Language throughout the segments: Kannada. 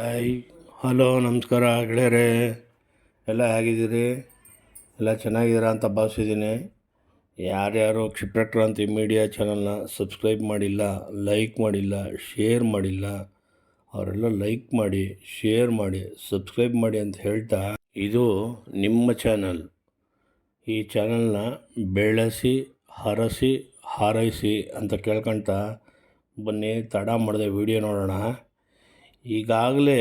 ಹಾಯ್. ಹಲೋ, ನಮಸ್ಕಾರ ಗೆಳೆಯರೇ. ಎಲ್ಲ ಹೇಗಿದ್ದೀರಿ? ಎಲ್ಲ ಚೆನ್ನಾಗಿದ್ದೀರಾ ಅಂತ ಭಾವಿಸಿದ್ದೀನಿ. ಯಾರ್ಯಾರು ಕ್ಷಿಪ್ರಕ್ರಾಂತಿ ಮೀಡಿಯಾ ಚಾನಲ್ನ ಸಬ್ಸ್ಕ್ರೈಬ್ ಮಾಡಿಲ್ಲ, ಲೈಕ್ ಮಾಡಿಲ್ಲ, ಶೇರ್ ಮಾಡಿಲ್ಲ, ಅವರೆಲ್ಲ ಲೈಕ್ ಮಾಡಿ, ಶೇರ್ ಮಾಡಿ, ಸಬ್ಸ್ಕ್ರೈಬ್ ಮಾಡಿ ಅಂತ ಹೇಳ್ತಾ, ಇದು ನಿಮ್ಮ ಚಾನಲ್. ಈ ಚಾನಲ್ನ ಬೆಳೆಸಿ, ಹರಸಿ, ಹಾರೈಸಿ ಅಂತ ಕೇಳ್ಕೊಳ್ತಾ ಬನ್ನಿ, ತಡ ಮಾಡಿದೆ ವಿಡಿಯೋ ನೋಡೋಣ. ಈಗಾಗಲೇ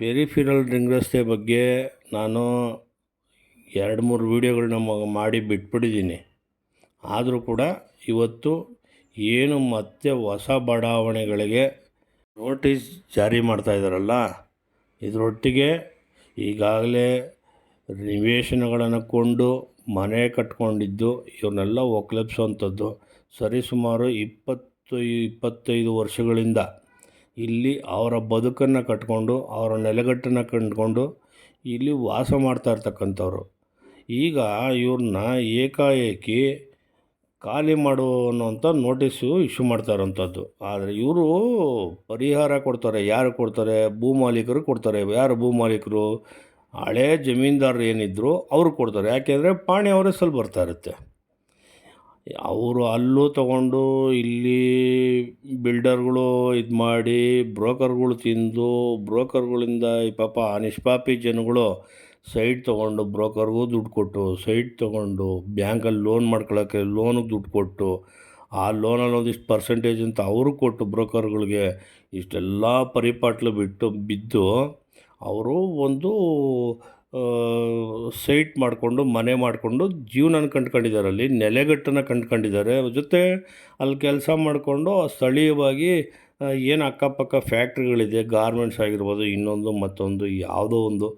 ಪೆರಿಫಿರಲ್ ರಿಂಗ್ ರಸ್ತೆ ಬಗ್ಗೆ ನಾನು ಎರಡು ಮೂರು ವೀಡಿಯೋಗಳನ್ನ ಮಾಡಿ ಬಿಟ್ಬಿಟ್ಟಿದ್ದೀನಿ. ಆದರೂ ಕೂಡ ಇವತ್ತು ಏನು ಮತ್ತೆ ಹೊಸ ಬಡಾವಣೆಗಳಿಗೆ ನೋಟಿಸ್ ಜಾರಿ ಮಾಡ್ತಾಯಿದ್ದಾರಲ್ಲ ಇದರೊಟ್ಟಿಗೆ ಈಗಾಗಲೇ ನಿವೇಶನಗಳನ್ನು ಕೊಂಡು ಮನೆ ಕಟ್ಕೊಂಡಿದ್ದು ಇವನ್ನೆಲ್ಲ ಒಕ್ಲೆಬ್ಸೋವಂಥದ್ದು ಸರಿಸುಮಾರು ಇಪ್ಪತ್ತು, ಇಪ್ಪತ್ತೈದು ವರ್ಷಗಳಿಂದ ಇಲ್ಲಿ ಅವರ ಬದುಕನ್ನು ಕಟ್ಕೊಂಡು, ಅವರ ನೆಲೆಗಟ್ಟನ್ನು ಕಂಡುಕೊಂಡು ಇಲ್ಲಿ ವಾಸ ಮಾಡ್ತಾ ಇರ್ತಕ್ಕಂಥವ್ರು. ಈಗ ಇವ್ರನ್ನ ಏಕಾಏಕಿ ಖಾಲಿ ಮಾಡು ಅನ್ನೋಂಥ ನೋಟಿಸು ಇಶ್ಯೂ ಮಾಡ್ತಾರಂಥದ್ದು ಆದರೆ ಇವರು ಪರಿಹಾರ ಕೊಡ್ತಾರೆ. ಯಾರು ಕೊಡ್ತಾರೆ? ಭೂ ಮಾಲೀಕರು ಕೊಡ್ತಾರೆ. ಯಾರು ಭೂ ಮಾಲೀಕರು ಹಳೇ ಜಮೀನ್ದಾರರು ಏನಿದ್ರು ಅವರು ಕೊಡ್ತಾರೆ. ಯಾಕೆಂದರೆ ಪಾಣಿ ಅವರ ಹೆಸರು ಬರ್ತಾ ಇರುತ್ತೆ. ಅವರು ಅಲ್ಲೂ ತಗೊಂಡು ಇಲ್ಲಿ ಬಿಲ್ಡರ್ಗಳು ಇದು ಮಾಡಿ ಬ್ರೋಕರ್ಗಳು ತಿಂದು ಬ್ರೋಕರ್ಗಳಿಂದ ಈ ಪಾಪ ನಿಷ್ಪಾಪಿ ಜನಗಳು ಸೈಟ್ ತೊಗೊಂಡು ಬ್ರೋಕರ್ಗೂ ದುಡ್ಡು ಕೊಟ್ಟು ಸೈಟ್ ತೊಗೊಂಡು ಬ್ಯಾಂಕಲ್ಲಿ ಲೋನ್ ಮಾಡ್ಕೊಳ್ಳೋಕ್ಕೆ ಲೋನಿಗೆ ದುಡ್ಡು ಕೊಟ್ಟು ಆ ಲೋನಲ್ಲಿ ಒಂದಿಷ್ಟು ಪರ್ಸೆಂಟೇಜ್ ಅಂತ ಅವರು ಕೊಟ್ಟು ಬ್ರೋಕರ್ಗಳಿಗೆ ಇಷ್ಟೆಲ್ಲ ಪರಿಪಾಟ್ಲು ಬಿಟ್ಟು ಬಿದ್ದು ಅವರು ಒಂದು ಸೈಟ್ ಮಾಡಿಕೊಂಡು, ಮನೆ ಮಾಡಿಕೊಂಡು ಜೀವನ ಕಂಡ್ಕೊಂಡಿದ್ದಾರೆ ಅಲ್ಲಿ ನೆಲೆಗಟ್ಟನ್ನು ಕಂಡ್ಕೊಂಡಿದ್ದಾರೆ. ಜೊತೆ ಅಲ್ಲಿ ಕೆಲಸ ಮಾಡಿಕೊಂಡು ಸ್ಥಳೀಯವಾಗಿ ಏನು ಅಕ್ಕಪಕ್ಕ ಫ್ಯಾಕ್ಟ್ರಿಗಳಿದೆ, ಗಾರ್ಮೆಂಟ್ಸ್ ಆಗಿರ್ಬೋದು, ಇನ್ನೊಂದು ಮತ್ತೊಂದು, ಯಾವುದೋ ಒಂದು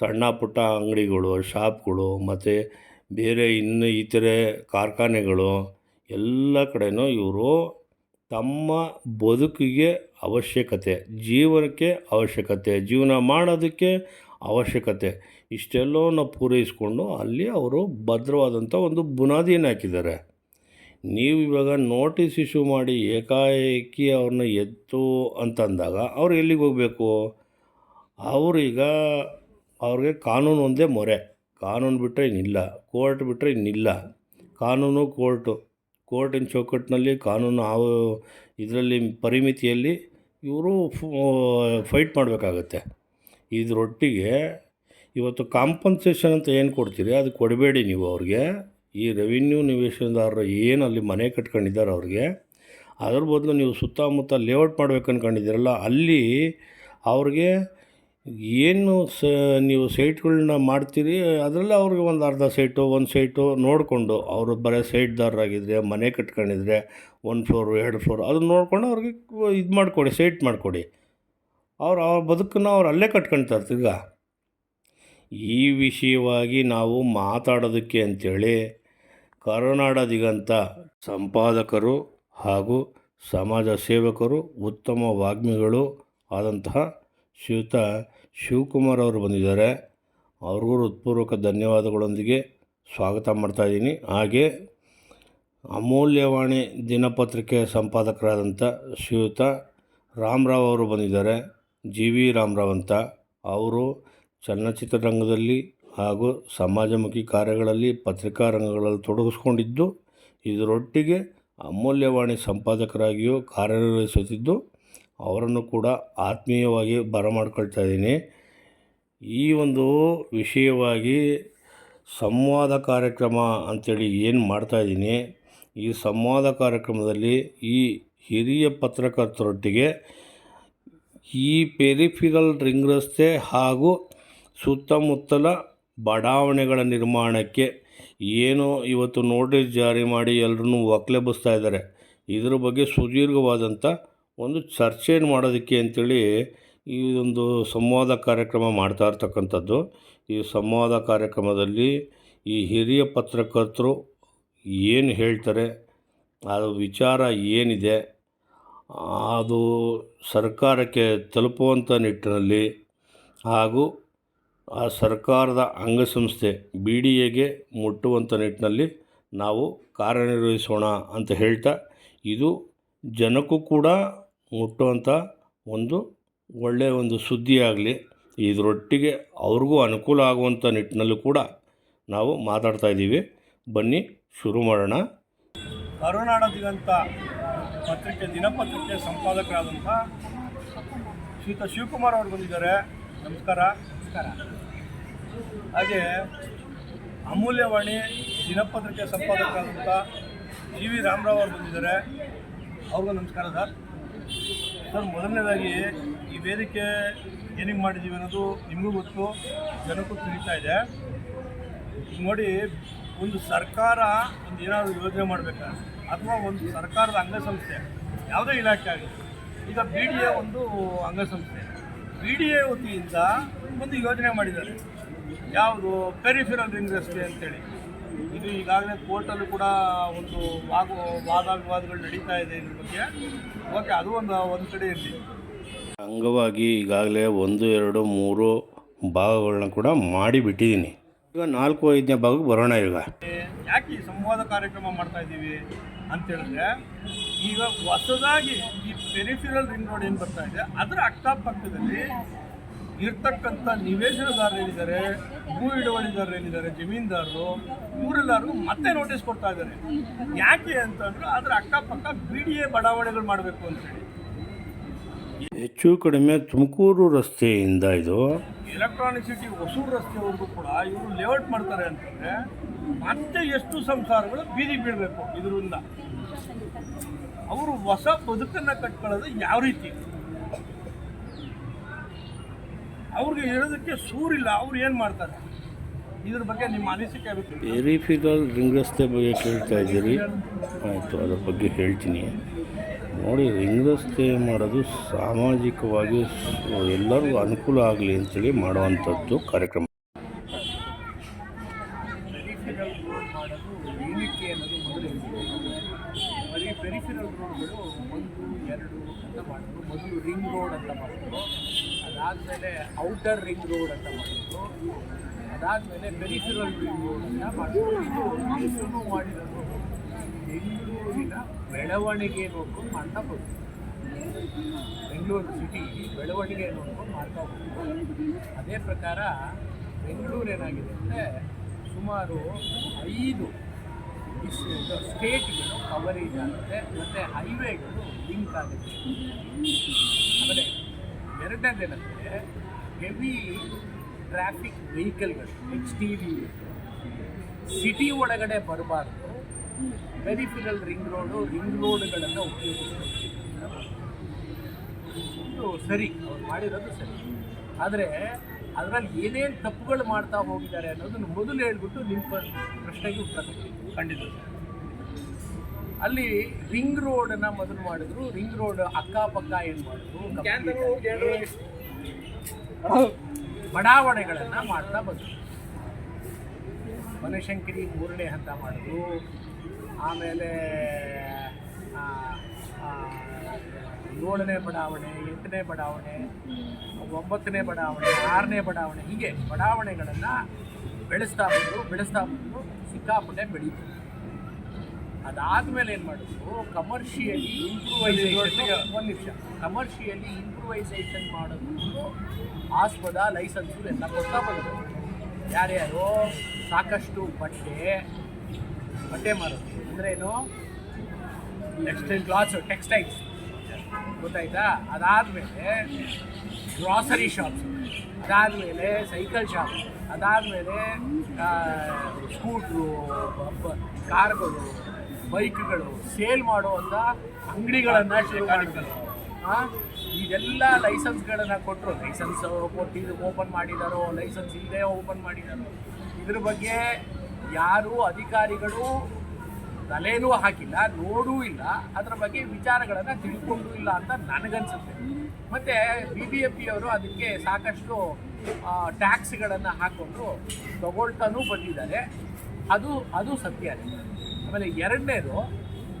ಸಣ್ಣ ಪುಟ್ಟ ಅಂಗಡಿಗಳು, ಶಾಪ್ಗಳು, ಮತ್ತು ಬೇರೆ ಇನ್ನು ಇತರೆ ಕಾರ್ಖಾನೆಗಳು, ಎಲ್ಲ ಕಡೆಯೂ ಇವರು ತಮ್ಮ ಬದುಕಿಗೆ ಅವಶ್ಯಕತೆ, ಜೀವನಕ್ಕೆ ಅವಶ್ಯಕತೆ, ಜೀವನ ಮಾಡೋದಕ್ಕೆ ಅವಶ್ಯಕತೆ. ಇಷ್ಟೆಲ್ಲವನ್ನ ಪೂರೈಸಿಕೊಂಡು ಅಲ್ಲಿ ಅವರು ಭದ್ರವಾದಂಥ ಒಂದು ಬುನಾದಿಯನ್ನು ಹಾಕಿದ್ದಾರೆ. ನೀವು ಇವಾಗ ನೋಟಿಸ್ ಇಶ್ಯೂ ಮಾಡಿ ಏಕಾಏಕಿ ಅವ್ರನ್ನ ಎತ್ತು ಅಂತಂದಾಗ ಅವ್ರು ಎಲ್ಲಿಗೆ ಹೋಗಬೇಕು? ಅವರೀಗ ಅವ್ರಿಗೆ ಕಾನೂನು ಒಂದೇ ಮೊರೆ. ಕಾನೂನು ಬಿಟ್ಟರೆ ಇನ್ನಿಲ್ಲ. ಕೋರ್ಟ್ ಬಿಟ್ಟರೆ ಇನ್ನಿಲ್ಲ. ಕಾನೂನು ಕೋರ್ಟು. ಕೋರ್ಟಿನ ಚೌಕಟ್ಟಿನಲ್ಲಿ ಕಾನೂನು ಆ ಇದರಲ್ಲಿ ಪರಿಮಿತಿಯಲ್ಲಿ ಇವರು ಫೈಟ್ ಮಾಡಬೇಕಾಗತ್ತೆ. ಇದರೊಟ್ಟಿಗೆ ಇವತ್ತು ಕಾಂಪನ್ಸೇಷನ್ ಅಂತ ಏನು ಕೊಡ್ತೀರಿ? ಅದು ಕೊಡಬೇಡಿ ನೀವು ಅವ್ರಿಗೆ. ಈ ರೆವಿನ್ಯೂ ನಿವೇಶನದಾರರು ಏನು ಅಲ್ಲಿ ಮನೆ ಕಟ್ಕೊಂಡಿದ್ದಾರೆ ಅವ್ರಿಗೆ. ಅದ್ರ ಬದಲು ನೀವು ಸುತ್ತಮುತ್ತ ಲೇಔಟ್ ಮಾಡ್ಬೇಕು ಅಂದ್ಕೊಂಡಿದ್ದೀರಲ್ಲ ಅಲ್ಲಿ ಅವ್ರಿಗೆ ಏನು ಸ, ನೀವು ಸೈಟ್ಗಳನ್ನ ಮಾಡ್ತೀರಿ? ಅದರಲ್ಲಿ ಅವ್ರಿಗೆ ಒಂದು ಅರ್ಧ ಸೈಟು ಒಂದು ಸೈಟು ನೋಡಿಕೊಂಡು ಅವರು ಬರೀ ಸೈಟ್ದಾರರಾಗಿದ್ದರೆ ಮನೆ ಕಟ್ಕೊಂಡಿದ್ರೆ ಒಂದು ಫ್ಲೋರು ಎರಡು ಫ್ಲೋರ್ ಅದನ್ನ ನೋಡಿಕೊಂಡು ಅವ್ರಿಗೆ ಇದು ಮಾಡಿಕೊಡಿ ಸೈಟ್ ಮಾಡಿಕೊಡಿ. ಅವ್ರು, ಅವ್ರ ಬದುಕನ್ನು ಅವ್ರು ಅಲ್ಲೇ ಕಟ್ಕೊಳ್ತಾರೆ ತಿರ್ಗಾ ಈ ವಿಷಯವಾಗಿ ನಾವು ಮಾತಾಡೋದಕ್ಕೆ ಅಂಥೇಳಿ ಕರುನಾಡ ದಿಗಂತ ಸಂಪಾದಕರು ಹಾಗೂ ಸಮಾಜ ಸೇವಕರು ಉತ್ತಮ ವಾಗ್ಮಿಗಳು ಆದಂತಹ ಶ್ರೀಯುತ ಶಿವಕುಮಾರ್ ಅವರು ಬಂದಿದ್ದಾರೆ. ಅವ್ರಿಗೂ ಹೃತ್ಪೂರ್ವಕ ಧನ್ಯವಾದಗಳೊಂದಿಗೆ ಸ್ವಾಗತ ಮಾಡ್ತಾಯಿದ್ದೀನಿ ಹಾಗೆ ಅಮೂಲ್ಯವಾಣಿ ದಿನಪತ್ರಿಕೆ ಸಂಪಾದಕರಾದಂಥ ಶ್ರೀಯುತ ರಾಮರಾವ್ ಅವರು ಬಂದಿದ್ದಾರೆ. ಜಿ ವಿ ರಾಮರಾವ್ ಅಂತ ಅವರು ಚಲನಚಿತ್ರರಂಗದಲ್ಲಿ ಹಾಗೂ ಸಮಾಜಮುಖಿ ಕಾರ್ಯಗಳಲ್ಲಿ ಪತ್ರಿಕಾ ರಂಗಗಳಲ್ಲಿ ತೊಡಗಿಸ್ಕೊಂಡಿದ್ದು, ಇದರೊಟ್ಟಿಗೆ ಅಮೂಲ್ಯವಾಣಿ ಸಂಪಾದಕರಾಗಿಯೂ ಕಾರ್ಯನಿರ್ವಹಿಸುತ್ತಿದ್ದು, ಅವರನ್ನು ಕೂಡ ಆತ್ಮೀಯವಾಗಿ ಬರಮಾಡ್ಕೊಳ್ತಾ ಇದ್ದೀನಿ. ಈ ಒಂದು ವಿಷಯವಾಗಿ ಸಂವಾದ ಕಾರ್ಯಕ್ರಮ ಅಂಥೇಳಿ ಏನು ಮಾಡ್ತಾಯಿದ್ದೀನಿ ಈ ಸಂವಾದ ಕಾರ್ಯಕ್ರಮದಲ್ಲಿ ಈ ಹಿರಿಯ ಪತ್ರಕರ್ತರೊಟ್ಟಿಗೆ ಈ ಪೆರಿಫಿರಲ್ ರಿಂಗ್ ರಸ್ತೆ ಹಾಗೂ ಸುತ್ತಮುತ್ತಲ ಬಡಾವಣೆಗಳ ನಿರ್ಮಾಣಕ್ಕೆ ಏನು ಇವತ್ತು ನೋಟಿಸ್ ಜಾರಿ ಮಾಡಿ ಎಲ್ಲರನ್ನೂ ಒಕ್ಲೆಬ್ಬಿಸ್ತಾ ಇದ್ದಾರೆ. ಇದ್ರ ಬಗ್ಗೆ ಸುದೀರ್ಘವಾದಂಥ ಒಂದು ಚರ್ಚೆಯನ್ನು ಮಾಡೋದಕ್ಕೆ ಅಂಥೇಳಿ ಈ ಒಂದು ಸಂವಾದ ಕಾರ್ಯಕ್ರಮ ಮಾಡ್ತಾ ಇರ್ತಕ್ಕಂಥದ್ದು. ಈ ಸಂವಾದ ಕಾರ್ಯಕ್ರಮದಲ್ಲಿ ಈ ಹಿರಿಯ ಪತ್ರಕರ್ತರು ಏನು ಹೇಳ್ತಾರೆ, ಅದು ವಿಚಾರ ಏನಿದೆ ಅದು ಸರ್ಕಾರಕ್ಕೆ ತಲುಪುವಂಥ ನಿಟ್ಟಿನಲ್ಲಿ ಹಾಗೂ ಆ ಸರ್ಕಾರದ ಅಂಗಸಂಸ್ಥೆ ಬಿ ಡಿ ಎಗೆ ಮುಟ್ಟುವಂಥ ನಿಟ್ಟಿನಲ್ಲಿ ನಾವು ಕಾರ್ಯನಿರ್ವಹಿಸೋಣ ಅಂತ ಹೇಳ್ತಾ ಇದು ಜನಕ್ಕೂ ಕೂಡ ಮುಟ್ಟುವಂಥ ಒಂದು ಒಳ್ಳೆಯ ಒಂದು ಸುದ್ದಿಯಾಗಲಿ ಇದರೊಟ್ಟಿಗೆ ಅವ್ರಿಗೂ ಅನುಕೂಲ ಆಗುವಂಥ ನಿಟ್ಟಿನಲ್ಲೂ ಕೂಡ ನಾವು ಮಾತಾಡ್ತಾ ಇದ್ದೀವಿ. ಬನ್ನಿ, ಶುರು ಮಾಡೋಣ. ಕರುನಾಡ ದಿಗಂತ ಪತ್ರಿಕೆ ದಿನಪತ್ರಿಕೆ ಸಂಪಾದಕರಾದಂಥ ಶ್ರೀಯುತ ಶಿವಕುಮಾರ್ ಅವರು ಬಂದಿದ್ದಾರೆ. ನಮಸ್ಕಾರ. ನಮಸ್ಕಾರ. ಹಾಗೆ ಅಮೂಲ್ಯವಾಣಿ ದಿನಪತ್ರಿಕೆ ಸಂಪಾದಕರಾದಂಥ ಜಿ ವಿ ರಾಮರಾವ್ ಅವರು ಬಂದಿದ್ದಾರೆ. ಅವ್ರಿಗೂ ನಮಸ್ಕಾರ ಸರ್. ಸರ್ ಮೊದಲನೇದಾಗಿ ಈ ವೇದಿಕೆ ಏನಿಗೆ ಮಾಡಿದ್ದೀವಿ ಅನ್ನೋದು ನಿಮಗೂ ಗೊತ್ತು ಜನಕ್ಕೂ ತಿಳಿತಾ ಇದೆ. ನೋಡಿ ಒಂದು ಸರ್ಕಾರ ಒಂದು ಏನಾದರೂ ಯೋಜನೆ ಮಾಡಬೇಕಾದ್ರೆ ಅಥವಾ ಒಂದು ಸರ್ಕಾರದ ಅಂಗಸಂಸ್ಥೆ ಯಾವುದೇ ಇಲಾಖೆ ಆಗಲಿ. ಈಗ ಬಿ ಡಿ ಎ ಒಂದು ಅಂಗಸಂಸ್ಥೆ. ಬಿ ಡಿ ಎ ವತಿಯಿಂದ ಒಂದು ಯೋಜನೆ ಮಾಡಿದ್ದಾರೆ. ಯಾವುದು? ಪೆರಿಫಿರಲ್ ರಿಂಗ್ ರಸ್ತೆ ಅಂತೇಳಿ. ಇದು ಈಗಾಗಲೇ ಕೋರ್ಟಲ್ಲೂ ಕೂಡ ಒಂದು ವಾದ ವಾದ ವಿವಾದಗಳು ನಡೀತಾ ಇದೆ ಇದ್ರ ಬಗ್ಗೆ. ಓಕೆ ಅದು ಒಂದು ಒಂದು ಕಡೆ ಇರಲಿ ಅಂಗವಾಗಿ ಈಗಾಗಲೇ ಒಂದು ಎರಡು ಮೂರು ಭಾಗಗಳನ್ನ ಕೂಡ ಮಾಡಿಬಿಟ್ಟಿದ್ದೀನಿ. ಈಗ ನಾಲ್ಕು ಐದನೇ ಭಾಗಕ್ಕೆ ಬರೋಣ ಈಗ. ಯಾಕೆ ಈ ಸಂವಾದ ಕಾರ್ಯಕ್ರಮ ಮಾಡ್ತಾ ಇದ್ದೀವಿ ಅಂತ ಹೇಳಿದ್ರೆ ಈಗ ಹೊಸದಾಗಿ ಈ ಪೆರಿಫಿರಲ್ ರಿಂಗ್ ರೋಡ್ ಏನು ಬರ್ತಾ ಇದೆ ಅದರ ಅಕ್ಕಪಕ್ಕದಲ್ಲಿ ಇರ್ತಕ್ಕಂಥ ನಿವೇಶನದಾರರೇನಿದ್ದಾರೆ ಭೂ ಹಿಡುವಳಿದಾರರೇನಿದ್ದಾರೆ ಜಮೀನ್ದಾರರು ಇವರೆಲ್ಲರೂ ಮತ್ತೆ ನೋಟಿಸ್ ಕೊಡ್ತಾ ಇದ್ದಾರೆ. ಯಾಕೆ ಅಂತಂದ್ರೆ ಅದರ ಅಕ್ಕಪಕ್ಕ ಬಿ ಡಿ ಎ ಬಡಾವಣೆಗಳು ಮಾಡಬೇಕು ಅಂತೇಳಿ ಹೆಚ್ಚು ಕಡಿಮೆ ತುಮಕೂರು ರಸ್ತೆಯಿಂದ ಇದು ಎಲೆಕ್ಟ್ರಾನಿಕ್ ಸಿಟಿ ಹೊಸೂರು ರಸ್ತೆವರೆಗೂ ಕೂಡ ಇವರು ಲೇಔಟ್ ಮಾಡ್ತಾರೆ ಅಂತಂದ್ರೆ ಮತ್ತೆ ಎಷ್ಟು ಸಂಸಾರಗಳು ಬೀದಿ ಬೀಳಬೇಕು ಇದರಿಂದ? ಅವರು ಹೊಸ ಬದುಕನ್ನು ಕಟ್ಕೊಳ್ಳೋದು ಯಾವ ರೀತಿ? ಅವ್ರಿಗೆ ಹೇಳೋದಕ್ಕೆ ಸೂರಿಲ್ಲ, ಅವ್ರು ಏನು ಮಾಡ್ತಾರೆ? ಇದ್ರ ಬಗ್ಗೆ ನಿಮ್ಮ ಅನಿಸಿಕೆ ಪೆರಿಫಿರಲ್ ರಿಂಗ್ ರಸ್ತೆ ಬಗ್ಗೆ ಕೇಳ್ತಾ ಇದ್ದೀರಿ. ಆಯಿತು, ಅದ್ರ ಬಗ್ಗೆ ಹೇಳ್ತೀನಿ. ನೋಡಿ ರಿಂಗ್ ರಸ್ತೆ ಮಾಡೋದು ಸಾಮಾಜಿಕವಾಗಿ ಎಲ್ಲರಿಗೂ ಅನುಕೂಲ ಆಗಲಿ ಅಂತೇಳಿ ಮಾಡುವಂಥದ್ದು ಕಾರ್ಯಕ್ರಮ ಪೆರಿಫಿರಲ್ ರೋಡ್ ಮಾಡೋದು ಏನಕ್ಕೆ ಅನ್ನೋದು ಮೊದಲು ಬರೀ ಪೆರಿಫಿರಲ್ ರೋಡ್ಗಳು ಒಂದು ಎರಡು ಅಂತ ಮಾಡಿದ್ರು ಮೊದಲು ರಿಂಗ್ ರೋಡ್ ಅಂತ ಮಾಡಿದ್ರು ಅದಾದಮೇಲೆ ಔಟರ್ ರಿಂಗ್ ರೋಡ್ ಅಂತ ಮಾಡಿದ್ರು ಅದಾದಮೇಲೆ ಪೆರಿಫಿರಲ್ ಮಾಡಿದ್ರು ಮಾಡಿರೋದು. ಬೆಂಗಳೂರಿನ ಬೆಳವಣಿಗೆ ನೋಡ್ಕೊಂಡು ಮಾಡ್ತಾ ಬಂತು ಬೆಂಗಳೂರು ಸಿಟಿ ಬೆಳವಣಿಗೆ ನೋಡ್ಕೊಂಡು ಮಾಡ್ತಾ ಹೋಗ್ಬೋದು ಅದೇ ಪ್ರಕಾರ ಬೆಂಗಳೂರು ಏನಾಗಿದೆ ಅಂದರೆ ಸುಮಾರು ಐದು ಸ್ಟೇಟ್ಗಳು ಕವರೇಜ್ ಆಗುತ್ತೆ. ಮತ್ತು ಹೈವೇಗಳು ಲಿಂಕ್ ಆಗುತ್ತೆ. ಆಮೇಲೆ ಎರಡನೇದೇನಂದರೆ ಹೆವಿ ಟ್ರಾಫಿಕ್ ವೆಹಿಕಲ್ಗಳು ಎಚ್ ಟಿ ವಿ ಸಿಟಿ ಒಳಗಡೆ ಬರಬಾರ್ದು. ಪೆರಿಫಿರಲ್ ರಿಂಗ್ ರೋಡು ರಿಂಗ್ ರೋಡ್ಗಳನ್ನು ಉಪಯೋಗಿಸ್ಬೇಕು. ಇದು ಸರಿ ಅವ್ರು ಮಾಡಿರೋದು ಸರಿ. ಆದರೆ ಅದರಲ್ಲಿ ಏನೇನು ತಪ್ಪುಗಳು ಮಾಡ್ತಾ ಹೋಗಿದ್ದಾರೆ ಅನ್ನೋದನ್ನು ಮೊದಲು ಹೇಳ್ಬಿಟ್ಟು ನಿಮ್ಮ ಪ್ರಶ್ನೆಗೆ ಉತ್ತರ ಖಂಡಿತ. ಅಲ್ಲಿ ರಿಂಗ್ ರೋಡನ್ನು ಮೊದಲು ಮಾಡಿದ್ರು. ರಿಂಗ್ ರೋಡ್ ಅಕ್ಕಪಕ್ಕ ಏನು ಮಾಡಿದ್ರು? ಬಡಾವಣೆಗಳನ್ನು ಮಾಡ್ತಾ ಬಂದರು. ಬನಶಂಕರಿ ಮೂರನೇ ಹಂತ ಮಾಡಿದ್ರು. ಆಮೇಲೆ ಏಳನೇ ಬಡಾವಣೆ, ಎಂಟನೇ ಬಡಾವಣೆ, ಒಂಬತ್ತನೇ ಬಡಾವಣೆ, ಆರನೇ ಬಡಾವಣೆ ಹೀಗೆ ಬಡಾವಣೆಗಳನ್ನು ಬೆಳೆಸ್ತಾ ಬಂದರು ಬೆಳೆಸ್ತಾ ಬಂದರು, ಸಿಕ್ಕಾಪಟ್ಟೆ ಬೆಳೀತು. ಅದಾದಮೇಲೆ ಏನು ಮಾಡಿದ್ರು? ಕಮರ್ಷಿಯಲಿ ಇಂಪ್ರೂವೈಸೇಷನ್ ಒಂದು ನಿಮಿಷ. ಕಮರ್ಷಿಯಲಿ ಇಂಪ್ರೂವೈಸೇಷನ್ ಮಾಡೋದು ಆಸ್ಪದ ಲೈಸೆನ್ಸು ಎಲ್ಲ ಕೊಡ್ತಾ ಬಂದರು. ಯಾರ್ಯಾರು? ಸಾಕಷ್ಟು ಬಟ್ಟೆ ಬಟ್ಟೆ ಮಾರೋದು ಅಂದ್ರೆ ಏನು? ಟೆಕ್ಸ್ಟೈಲ್ ಕ್ಲಾತ್ಸ್ ಟೆಕ್ಸ್ಟೈಲ್ಸ್ ಗೊತ್ತಾಯ್ತಾ? ಅದಾದಮೇಲೆ ಗ್ರಾಸರಿ ಶಾಪ್ಸ್ ಅದಾದಮೇಲೆ ಸೈಕಲ್ ಶಾಪ್ ಅದಾದಮೇಲೆ ಸ್ಕೂಟ್ರು ಕಾರ್ಗಳು ಬೈಕ್ಗಳು ಸೇಲ್ ಮಾಡುವಂಥ ಅಂಗಡಿಗಳನ್ನು ಶುರು ಮಾಡಿದ್ರು. ಇದೆಲ್ಲ ಲೈಸೆನ್ಸ್ಗಳನ್ನು ಕೊಟ್ಟರು ಲೈಸೆನ್ಸ್ ಕೊಟ್ಟಿದ್ದು ಓಪನ್ ಮಾಡಿದಾರೋ, ಲೈಸೆನ್ಸ್ ಇಲ್ಲದೆ ಓಪನ್ ಮಾಡಿದಾರೋ. ಇದ್ರ ಬಗ್ಗೆ ಯಾರೂ ಅಧಿಕಾರಿಗಳು ತಲೆನೂ ಹಾಕಿಲ್ಲ, ನೋಡೂ ಇಲ್ಲ. ಅದರ ಬಗ್ಗೆ ವಿಚಾರಗಳನ್ನು ತಿಳ್ಕೊಂಡು ಇಲ್ಲ ಅಂತ ನನಗನ್ಸುತ್ತೆ. ಮತ್ತು ಬಿ ಬಿ ಎಂ ಪಿಯವರು ಅದಕ್ಕೆ ಸಾಕಷ್ಟು ಟ್ಯಾಕ್ಸ್ಗಳನ್ನು ಹಾಕ್ಕೊಂಡು ತಗೊಳ್ತಾನೂ ಬಂದಿದ್ದಾರೆ. ಅದು ಅದು ಸತ್ಯ. ಆಮೇಲೆ ಎರಡನೇದು,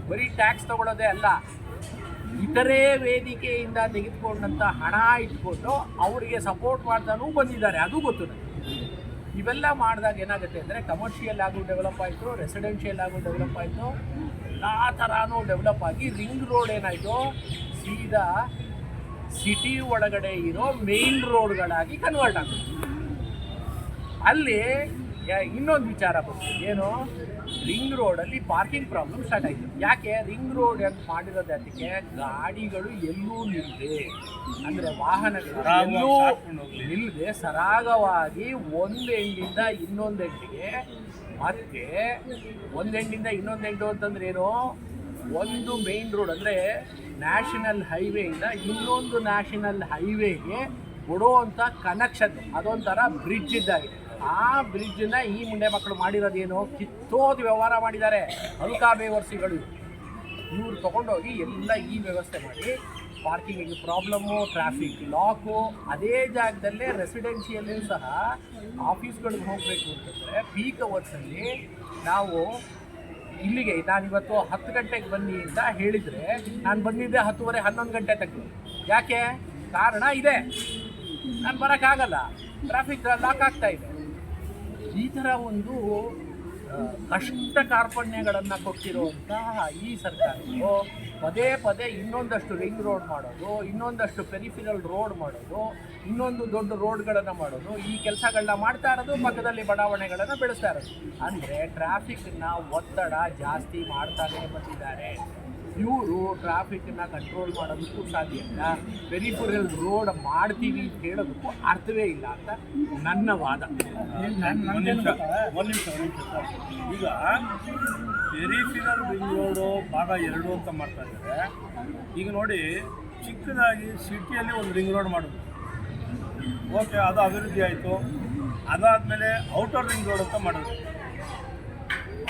ಬರೀ ಟ್ಯಾಕ್ಸ್ ತಗೊಳ್ಳೋದೇ ಅಲ್ಲ, ಇತರೆ ವೇದಿಕೆಯಿಂದ ತೆಗೆದುಕೊಂಡಂಥ ಹಣ ಇಟ್ಕೊಂಡು ಅವರಿಗೆ ಸಪೋರ್ಟ್ ಮಾಡ್ತಾನೂ ಬಂದಿದ್ದಾರೆ, ಅದು ಗೊತ್ತು ನನಗೆ ಇವೆಲ್ಲ ಮಾಡಿದಾಗ ಏನಾಗುತ್ತೆ ಅಂದರೆ ಕಮರ್ಷಿಯಲ್ ಆಗು ಡೆವಲಪ್ ಆಯಿತು ರೆಸಿಡೆನ್ಷಿಯಲ್ ಆಗು ಡೆವಲಪ್ ಆಯಿತು ಎಲ್ಲ ಥರನೂ ಡೆವಲಪ್ ಆಗಿ ರಿಂಗ್ ರೋಡ್ ಏನಾಯಿತು, ಸೀದಾ ಸಿಟಿ ಒಳಗಡೆ ಇರೋ ಮೇನ್ ರೋಡ್ಗಳಾಗಿ ಕನ್ವರ್ಟ್ ಆಗುತ್ತೆ ಅಲ್ಲಿ ಇನ್ನೊಂದು ವಿಚಾರ ಬಂತು. ಏನು? ರಿಂಗ್ ರೋಡಲ್ಲಿ ಪಾರ್ಕಿಂಗ್ ಪ್ರಾಬ್ಲಮ್ ಸ್ಟಾರ್ಟ್ ಆಯಿತು. ಯಾಕೆ? ರಿಂಗ್ ರೋಡ್ ಅಂತ ಮಾಡಿರೋದು ಅದಕ್ಕೆ ಗಾಡಿಗಳು ಎಲ್ಲೂ ನಿಲ್ಲದೆ ಅಂದರೆ ವಾಹನಗಳು ಎಲ್ಲೂ ನಿಲ್ಲದೆ ಸರಾಗವಾಗಿ ಒಂದು ಎಂಡಿಂದ ಇನ್ನೊಂದು ಎಂಡಿಗೆ. ಮತ್ತೆ ಒಂದು ಎಂಡಿಂದ ಇನ್ನೊಂದು ಎಂಡು ಅಂತಂದ್ರೆ ಏನು? ಒಂದು ಮೇನ್ ರೋಡ್ ಅಂದರೆ ನ್ಯಾಷನಲ್ ಹೈವೇಯಿಂದ ಇನ್ನೊಂದು ನ್ಯಾಷನಲ್ ಹೈವೇಗೆ ಕೊಡುವಂಥ ಕನೆಕ್ಷನ್ ಅದೊಂಥರ ಬ್ರಿಡ್ಜ್ ಇದ್ದಾಗೆ ಆ ಬ್ರಿಡ್ಜನ್ನ ಈ ಮುಂಡೆ ಮಕ್ಕಳು ಮಾಡಿರೋದೇನು ಕಿತ್ತೋದು ವ್ಯವಹಾರ ಮಾಡಿದ್ದಾರೆ. ಅಲ್ಕಾ ಬೇವರ್ಸಿಗಳು ಇವ್ರು ತೊಗೊಂಡೋಗಿ ಎಲ್ಲ ಈ ವ್ಯವಸ್ಥೆ ಮಾಡಿ, ಪಾರ್ಕಿಂಗಿಗೆ ಪ್ರಾಬ್ಲಮ್ಮು, ಟ್ರಾಫಿಕ್ ಲಾಕು, ಅದೇ ಜಾಗದಲ್ಲೇ ರೆಸಿಡೆನ್ಷಿಯಲ್ಲೂ ಸಹ ಆಫೀಸ್ಗಳಿಗೆ ಹೋಗಬೇಕು ಅಂತಂದರೆ ಪೀಕ್ ಅವರ್ಸಲ್ಲಿ ನಾವು ಇಲ್ಲಿಗೆ ನಾನು ಇವತ್ತು ಹತ್ತು ಗಂಟೆಗೆ ಬನ್ನಿ ಅಂತ ಹೇಳಿದರೆ ನಾನು ಬಂದಿದ್ದೆ ಹತ್ತುವರೆ ಹನ್ನೊಂದು ಗಂಟೆ ತಕ್ಕ ಯಾಕೆ? ಕಾರಣ ಇದೆ. ನಾನು ಬರೋಕ್ಕಾಗಲ್ಲ. ಟ್ರಾಫಿಕ್ ಲಾಕ್ ಆಗ್ತಾ ಇದೆ. ಈ ಥರ ಒಂದು ಕಷ್ಟ ಕಾರ್ಪಣ್ಯಗಳನ್ನು ಕೊಟ್ಟಿರುವಂತಹ ಈ ಸರ್ಕಾರವು ಪದೇ ಪದೇ ಇನ್ನೊಂದಷ್ಟು ರಿಂಗ್ ರೋಡ್ ಮಾಡೋದು, ಇನ್ನೊಂದಷ್ಟು ಪೆರಿಫಿರಲ್ ರೋಡ್ ಮಾಡೋದು, ಇನ್ನೊಂದು ದೊಡ್ಡ ರೋಡ್ಗಳನ್ನು ಮಾಡೋದು, ಈ ಕೆಲಸಗಳನ್ನ ಮಾಡ್ತಾ ಇರೋದು, ಪಕ್ಕದಲ್ಲಿ ಬಡಾವಣೆಗಳನ್ನು ಬೆಳೆಸ್ತಾ ಇರೋದು. ಅಂದರೆ ಟ್ರಾಫಿಕ್ನ ಒತ್ತಡ ಜಾಸ್ತಿ ಮಾಡ್ತಾನೆ ಬಂದಿದ್ದಾರೆ. ಇವರು ಟ್ರಾಫಿಕ್ನ ಕಂಟ್ರೋಲ್ ಮಾಡೋದಕ್ಕೂ ಸಾಧ್ಯ ಇಲ್ಲ. ಪೆರಿಫೆರಲ್ ರೋಡ್ ಮಾಡ್ತೀವಿ ಅಂತ ಹೇಳೋದಕ್ಕೂ ಅರ್ಥವೇ ಇಲ್ಲ ಅಂತ ನನ್ನ ವಾದ. ಈಗ ಪೆರಿಫಿರಲ್ ರಿಂಗ್ ರೋಡು ಭಾಗ ಎರಡು ಅಂತ ಮಾಡ್ತಾ ಇದ್ದಾರೆ. ಈಗ ನೋಡಿ, ಚಿಕ್ಕದಾಗಿ ಸಿಟಿಯಲ್ಲಿ ಒಂದು ರಿಂಗ್ ರೋಡ್ ಮಾಡೋದು. ಓಕೆ ಅದು ಅಭಿವೃದ್ಧಿ ಆಯಿತು. ಅದಾದಮೇಲೆ ಔಟರ್ ರಿಂಗ್ ರೋಡ್ ಅಂತ ಮಾಡೋದು.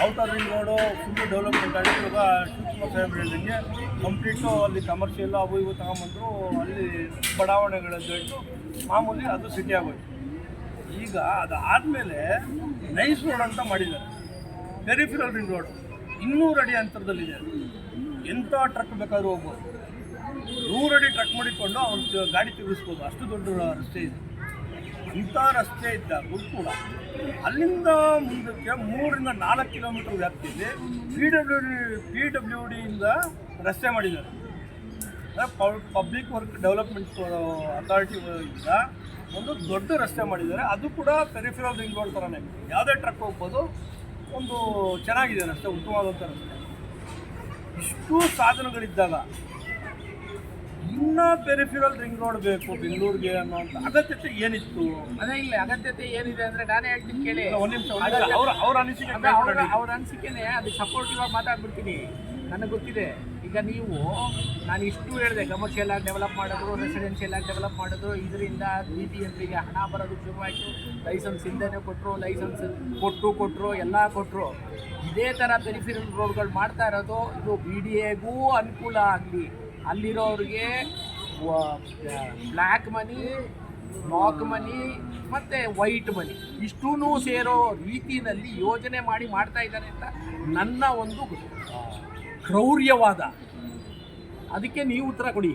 Outer ring road full development ಆಗಿ ಇವಾಗ ಶಿವಕುಮಾರ್ ಸಾಹೇಬ್ರು ಬಿಲ್ಡಿಂಗ್ಗೆ ಕಂಪ್ಲೀಟು ಅಲ್ಲಿ ಕಮರ್ಷಿಯಲ್ ಅವು ಇವು ತಗೊಂಬಂದರು ಅಲ್ಲಿ ಬಡಾವಣೆಗಳಲ್ಲಿ ಇಟ್ಟು ಮಾಮೂಲಿ ಅದು ಸಿಟಿ ಆಗೋಯ್ತು. ಈಗ ಅದಾದಮೇಲೆ ನೈಸ್ ರೋಡ್ ಅಂತ ಮಾಡಿದ್ದಾರೆ. ಪೆರಿಫಿರಲ್ ರಿಂಗ್ ರೋಡ್ ಇನ್ನೂರು ಅಡಿ ಅಂತರದಲ್ಲಿದೆ. ಎಂಥ ಟ್ರಕ್ ಬೇಕಾದ್ರೂ ಹೋಗ್ಬೋದು. ನೂರು ಅಡಿ ಟ್ರಕ್ ಮಾಡಿಕೊಂಡು ಅವ್ನು ಗಾಡಿ ತಿರುಗಿಸ್ಬೋದು. ಅಷ್ಟು ದೊಡ್ಡ ರಸ್ತೆ ಇದೆ. ಅಂಥ ರಸ್ತೆ ಇದ್ದ ಗುರುಕುಳ ಅಲ್ಲಿಂದ ಮುಂದಕ್ಕೆ ಮೂರರಿಂದ ನಾಲ್ಕು ಕಿಲೋಮೀಟರ್ ವ್ಯಾಪ್ತಿಯಲ್ಲಿ P W D P W ಡಿಯಿಂದ ರಸ್ತೆ ಮಾಡಿದ್ದಾರೆ. ಪಬ್ಲಿಕ್ ವರ್ಕ್ ಡೆವಲಪ್ಮೆಂಟ್ ಅಥಾರಿಟಿ ಇಂದ ಒಂದು ದೊಡ್ಡ ರಸ್ತೆ ಮಾಡಿದ್ದಾರೆ. ಅದು ಕೂಡ ಪೆರಿಫಿರಲ್ ರಿಂಗ್ ರೋಡ್ ಥರನೇ ಯಾವುದೇ ಟ್ರಕ್ ಹೋಗ್ಬೋದು, ಒಂದು ಚೆನ್ನಾಗಿದೆ ರಸ್ತೆ ಉತ್ತಮವಾದಂಥ ರಸ್ತೆ. ಇಷ್ಟು ಸಾಧನಗಳಿದ್ದಾಗ ಇನ್ನೂ ಪೆರಿಫಿರಲ್ ರಿಂಗ್ ರೋಡ್ ಬೇಕು ಬೆಂಗಳೂರಿಗೆ ಅನ್ನೋ ಅಗತ್ಯತೆ ಏನಿತ್ತು? ಅದೇ ಇಲ್ಲ ಅಗತ್ಯತೆ ಏನಿದೆ ಅಂದ್ರೆ ನಾನೇ ಹೇಳ್ತೀನಿ ಕೇಳಿ. ಒಂದು ನಿಮಿಷ ಅವ್ರ ಅವ್ರ ಅನಿಸಿಕೆ ಅವ್ರ. ಅನಿಸಿಕೆನೆ ಅದು ಸಪೋರ್ಟಿವ್ ಆಗಿ ಮಾತಾಡ್ಬಿಡ್ತೀನಿ. ನನಗೆ ಗೊತ್ತಿದೆ. ಈಗ ನೀವು ನಾನು ಇಷ್ಟು ಹೇಳಿದೆ ಕಮರ್ಷಿಯಲ್ ಆಗಿ ಡೆವಲಪ್ ಮಾಡಿದ್ರು ರೆಸಿಡೆನ್ಷಿಯಲ್ ಆಗಿ ಡೆವಲಪ್ ಮಾಡಿದ್ರು ಇದರಿಂದ ಬಿ ಬಿ ಎಂ ಪಿಗೆ ಹಣ ಬರೋದು ಶುರುವಾಯಿತು. ಲೈಸೆನ್ಸ್ ಇಂದನೇ ಕೊಟ್ಟರು ಲೈಸೆನ್ಸ್ ಕೊಟ್ಟು ಕೊಟ್ಟರು ಎಲ್ಲ ಕೊಟ್ಟರು ಇದೇ ಥರ ಪೆರಿಫಿರಲ್ ರೋಡ್ಗಳು ಮಾಡ್ತಾ ಇರೋದು ಇದು ಬಿ ಡಿ ಎಗೂ ಅನುಕೂಲ ಆಗಲಿ. ಅಲ್ಲಿರೋರಿಗೆ ಬ್ಲ್ಯಾಕ್ ಮನಿ ಬ್ಲಾಕ್ ಮನಿ ಮತ್ತು ವೈಟ್ ಮನಿ. ಇಷ್ಟೂ ಸೇರೋ ರೀತಿಯಲ್ಲಿ ಯೋಜನೆ ಮಾಡಿ ಮಾಡ್ತಾ ಇದ್ದಾರೆ ಅಂತ ನನ್ನ ಒಂದು ಕ್ರೌರ್ಯವಾದ. ಅದಕ್ಕೆ ನೀವು ಉತ್ತರ ಕೊಡಿ.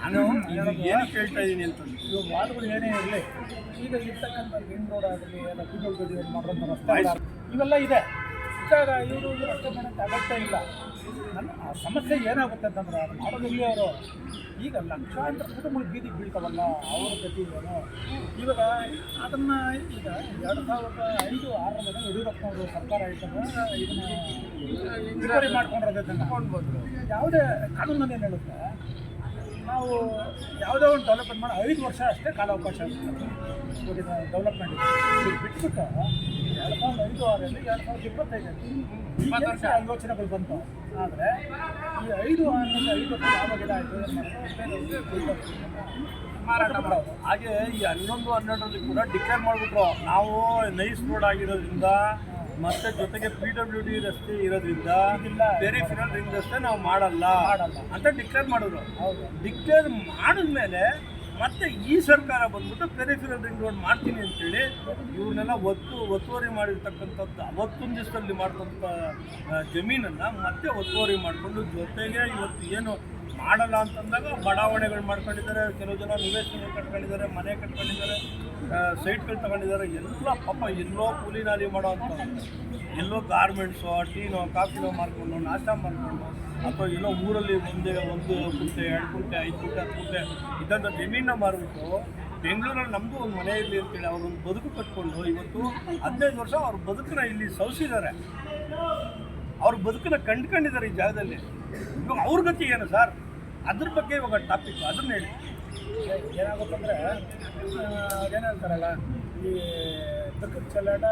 ನಾನು ಏನು ಕೇಳ್ತಾ ಇದ್ದೀನಿ ಅಂತಂದ್ರೆ ಇವಾಗ ವಾದಗಳು ಏನೇ ಇರಲಿ ಈಗ ಇರ್ತಕ್ಕಂಥ ರಿಂಗ್ ರೋಡ್ ಆಗಲಿ ಎಲ್ಲ ಗಡಿ ಮಾಡೋಂಥ ರಸ್ತೆ. ಇವೆಲ್ಲ ಇದೆ. ಇದ್ದಾಗ ಇವರು ಅಗತ್ಯ ಇಲ್ಲ. ನನ್ನ ಆ ಸಮಸ್ಯೆ ಏನಾಗುತ್ತೆ ಅಂತಂದ್ರೆ, ಅದು ಮಾಡೋದಿಲ್ಲ ಅವರು ಈಗ ಲಕ್ಷಾಂತರ ಕುಟುಂಬಗಳು ಬೀದಿಗೆ ಬೀಳ್ತಾವಲ್ಲ, ಅವರ ಗತಿ ಏನು ಇವಾಗ ಅದನ್ನು ಈಗ ಎರಡು ಸಾವಿರದ ಐದು, ಆರರಲ್ಲಿ ಯಡಿಯೂರಪ್ಪನವರು ಸರ್ಕಾರ ಇದ್ದಾಗ ಇದನ್ನು ಮಾಡ್ಕೊಂಡಿರೋದನ್ನು ತಗೊಂಡ್ಬಂದ್ರು ಯಾವುದೇ ಕಾನೂನಲ್ಲಿ ಏನು ಹೇಳುತ್ತೆ? ನಾವು ಯಾವುದೇ ಒಂದು ಡೆವಲಪ್ಮೆಂಟ್ ಮಾಡಿ, ಐದು ವರ್ಷ ಅಷ್ಟೇ ಕಾಲಾವಕಾಶ ಡೆವಲಪ್ಮೆಂಟ್ ಬಿಟ್ಬಿಟ್ಟು ಎರಡು ಸಾವಿರದ ಐದು ಆರಲ್ಲಿ ಎರಡು ಸಾವಿರದ ಇಪ್ಪತ್ತೈದರಲ್ಲಿ ಈ ವರ್ಷ. ಕೆಲಸ ಯೋಚನೆಗಳು ಬಂತು. ಆದರೆ ಈ ಐದು ಐದು ಮಾರಾಟ ಮಾಡೋದು. ಹಾಗೆ ಈ ಹನ್ನೊಂದು ಹನ್ನೆರಡರಲ್ಲಿ ಕೂಡ ಡಿಕ್ಲೇರ್ ಮಾಡಿಬಿಟ್ರು. ನಾವು ನೈಸ್ ರೋಡ್ ಆಗಿರೋದ್ರಿಂದ ಮತ್ತೆ ಜೊತೆಗೆ ಪಿ ಡಬ್ಲ್ಯೂ ಡಿ ರಸ್ತೆ ಇರೋದ್ರಿಂದ ಬೇರೆ ಪೆರಿಫಿರಲ್ ರಿಂಗ್ ರಸ್ತೆ ನಾವು ಮಾಡಲ್ಲ ಮಾಡಲ್ಲ. ಅಂತ ಡಿಕ್ಲೇರ್ ಮಾಡಿದ್ರು. ಡಿಕ್ಲೇರ್ ಮಾಡಿದ್ಮೇಲೆ ಮತ್ತೆ ಈ ಸರ್ಕಾರ ಬಂದ್ಬಿಟ್ಟು ಪೆರಿಫಿರಲ್ ರಿಂಗ್ ರೋಡ್ ಮಾಡ್ತೀನಿ ಅಂತೇಳಿ ಇವನ್ನೆಲ್ಲ ಒತ್ತು ಒತ್ತುವರಿ ಮಾಡಿರ್ತಕ್ಕಂಥದ್ದು ಅವತ್ತೊಂದು ದಿವಸದಲ್ಲಿ ಮಾಡ್ತಕ್ಕಂಥ ಜಮೀನನ್ನು ಮತ್ತೆ ಒತ್ತುವರಿ ಮಾಡಿಕೊಂಡು ಜೊತೆಗೆ ಇವತ್ತು ಏನು ಮಾಡಲ್ಲ ಅಂತಂದಾಗ ಬಡಾವಣೆಗಳು ಮಾಡ್ಕೊಂಡಿದ್ದಾರೆ, ಕೆಲವು ಜನ ನಿವೇಶನ ಕಟ್ಕೊಂಡಿದ್ದಾರೆ, ಮನೆ ಕಟ್ಕೊಂಡಿದ್ದಾರೆ ಸೈಟ್ಗಳು ತಗೊಂಡಿದ್ದಾರೆ, ಎಲ್ಲ ಪಾಪ ಎಲ್ಲೋ ಕೂಲಿ ನಾಲಿ ಮಾಡೋ ಅಂತ ಎಲ್ಲೋ ಗಾರ್ಮೆಂಟ್ಸೋ ಟೀನೋ, ಕಾಫಿನೋ ಮಾರ್ಕೊಂಡು, ನಾಷ್ಟ ಮಾಡಿಕೊಂಡು ಅಥವಾ ಏನೋ ಊರಲ್ಲಿ ಮುಂದೆ ಒಂದು ಕುಂಟೆ ಎರಡು ಕುಂಟೆ ಐದು ಕುಂಟೆ ಹತ್ತು ಕುಂಟೆ ಇದ್ದಂಥ ಜಮೀನನ್ನ ಮಾರ್ಬಿಟ್ಟು ಬೆಂಗಳೂರಲ್ಲಿ ನಮ್ಮದು ಒಂದು ಮನೆ ಇರಲಿ ಅಂತೇಳಿ ಅವ್ರು ಒಂದು ಬದುಕು ಕಟ್ಕೊಂಡು ಇವತ್ತು ಹದಿನೈದು ವರ್ಷ ಅವ್ರ ಬದುಕನ್ನ ಇಲ್ಲಿ ಸವಿಸಿದ್ದಾರೆ ಅವ್ರ ಬದುಕನ್ನ ಕಂಡ್ಕೊಂಡಿದ್ದಾರೆ ಈ ಜಾಗದಲ್ಲಿ. ಇವಾಗ ಅವ್ರ ಗತಿ ಏನು ಸರ್? ಅದ್ರ ಬಗ್ಗೆ ಇವಾಗ ಟಾಪಿಕ್ ಅದನ್ನ ಹೇಳಿ. ಏನಾಗುತ್ತಂದ್ರೆ ಅದೇನಂತಾರಲ್ಲ, ಈ ಬದುಕು ಚೆಲ್ಲಾಟ,